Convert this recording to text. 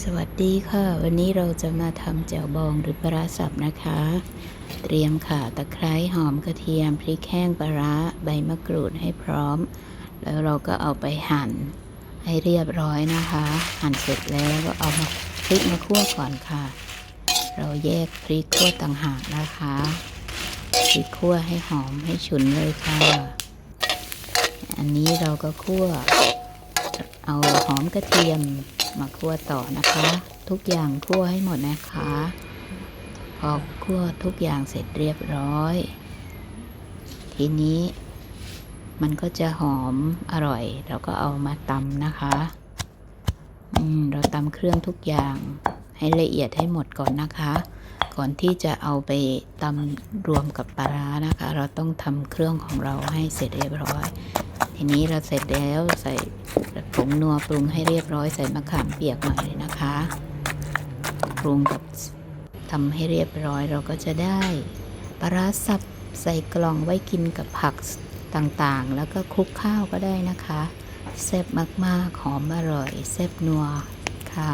สวัสดีค่ะ วันนี้เราจะมาทำแจ่วบองหรือปลาร้าสับนะคะ เตรียมค่ะตะไคร้หอมกระเทียมพริกแห้งปลาร้าใบมะกรูดให้พร้อม แล้วเราก็เอาไปหั่นให้เรียบร้อยนะคะ หั่นเสร็จแล้วก็เอามาพริกมาคั่วก่อนค่ะ เราแยกพริกคั่วต่างหากนะคะพริกคั่วให้หอมให้ฉุนเลยค่ะ อันนี้เราก็คั่วเอาหอมกระเทียม มาคั่วต่อนะคะ ทุกอย่างคั่วให้หมดนะคะ พอคั่วทุกอย่างเสร็จเรียบร้อย ทีนี้มันก็จะหอมอร่อย เราก็เอามาตำนะคะอืมเราตำเครื่องทุกอย่างให้ละเอียดให้หมดก่อนนะคะ ก่อนที่จะเอาไปตำรวมกับปลาร้านะคะ เราต้องทำเครื่องของเราให้เสร็จเรียบร้อย ทีนี้เราเสร็จแล้วใส่ ผงนัวปรุงให้เรียบร้อยใส่มะขามเปียกหน่อยนะคะปรุงกับทำให้เรียบร้อยเราก็จะได้ปลาร้าสับใส่กล่องไว้กินกับผักต่างๆ แล้วก็คลุกข้าวก็ได้นะคะแซ่บมากๆหอมอร่อยแซ่บนัวค่ะ